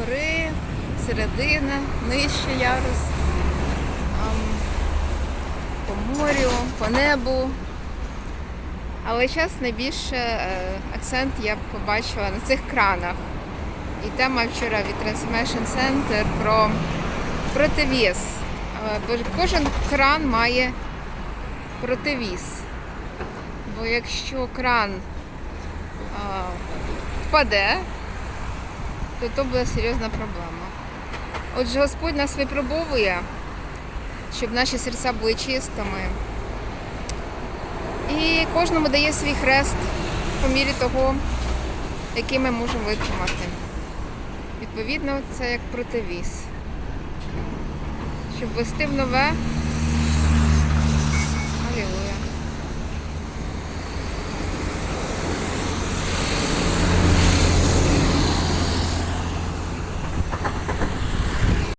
згори, середина, нижче ярус, по морю, по небу. Але зараз найбільше е, акцент я побачила на цих кранах. І тема вчора від Transformation Center про противіз. Е, Бо кожен кран має противіз. Бо якщо кран а, впаде, то то буде серйозна проблема. Отже, Господь нас випробовує, щоб наші серця були чистими. І кожному дає свій хрест по мірі того, який ми можемо витримати. Відповідно, це як противіз. Щоб вести в нове,